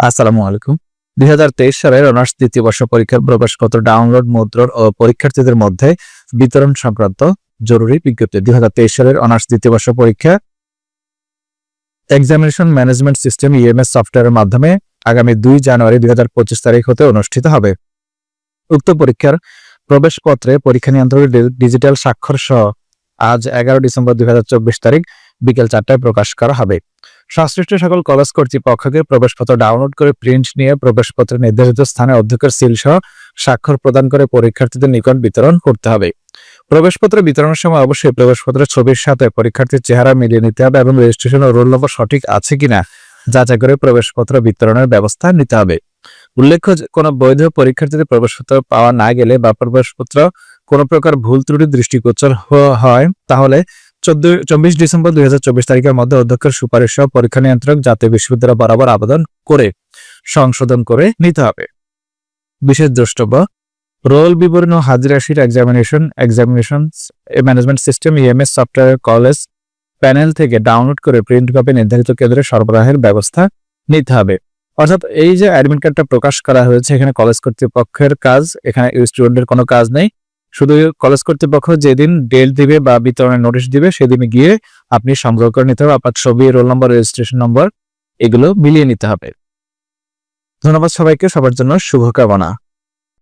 আসসালামু আলাইকুম। দুই হাজার তেইশ সালের অনার্স দ্বিতীয় বর্ষ পরীক্ষার প্রবেশপত্র ডাউনলোড, মুদ্রণ ও পরীক্ষার্থীদের মধ্যে বিতরণ সংক্রান্ত জরুরি বিজ্ঞপ্তি। দুই সালের অনার্স দ্বিতীয় বর্ষ পরীক্ষা এক্সামিনেশন ম্যানেজমেন্ট সিস্টেম ইএমএস সফটওয়্যারের মাধ্যমে আগামী দুই জানুয়ারি দুই হাজার পঁচিশ তারিখ হতে অনুষ্ঠিত হবে। উক্ত পরীক্ষার প্রবেশপত্রে পরীক্ষা নিয়ন্ত্রকের ডি- ডিজিটাল স্বাক্ষর সহ আজ এগারো ডিসেম্বর দুই হাজার চব্বিশ তারিখ বিকেল চারটায় প্রকাশ করা হবে। সংশ্লিষ্ট সকল কলেজ কর্তৃপক্ষকে প্রবেশপত্র ডাউনলোড করে প্রিন্ট নিয়ে প্রবেশপত্রের নির্ধারিত স্থানে অধ্যক্ষের সিল সহ স্বাক্ষর প্রদান করে পরীক্ষার্থীদের নিকট বিতরণ করতে হবে। প্রবেশপত্র বিতরণের সময় অবশ্যই প্রবেশপত্রের ছবির সাথে পরীক্ষার্থীর চেহারা মিলিয়ে নিতে হবে এবং রেজিস্ট্রেশন ও রোল নম্বর সঠিক আছে কিনা যাচাই করে প্রবেশপত্র বিতরণের ব্যবস্থা নিতে হবে। উল্লেখ্য কোনো বৈধ পরীক্ষার্থীদের প্রবেশপত্র পাওয়া না গেলে বা প্রবেশপত্র কোনো প্রকার ভুল ত্রুটি, দৃষ্টিগোচর হয়, তাহলে চোদ্দ চব্বিশ ডিসেম্বর দুই তারিখের মধ্যে অধ্যক্ষের সুপারিশ সহ পরীক্ষা নিয়ন্ত্রক জাতীয় বিশ্ববিদ্যালয় বরাবর আবেদন করে সংশোধন করে নিতে হবে। বিশেষ দ্রষ্টব্য, রোল বিবরণ ও হাজিরা sheet examination examination management system EMS software college panel থেকে ডাউনলোড করে প্রিন্ট কপি নির্ধারিত কেন্দ্রে সরবরাহের ব্যবস্থা নিতে হবে। অর্থাৎ এই যে অ্যাডমিট কার্ডটা প্রকাশ করা হয়েছে, এখানে কলেজ কর্তৃপক্ষের কাজ, এখানে স্টুডেন্টের কোনো কাজ নেই। শুধু কলেজ কর্তৃপক্ষ যেদিন ডেল দিবে বা বিতরণের নোটিশ দিবে, সেদিনে গিয়ে আপনি সংগ্রহ করে নিতে হবে। আপনার ছবি রোল নম্বর রেজিস্ট্রেশন নম্বর এগুলো মিলিয়ে নিতে হবে। ধন্যবাদ সবাইকে। সবার জন্য শুভকামনা।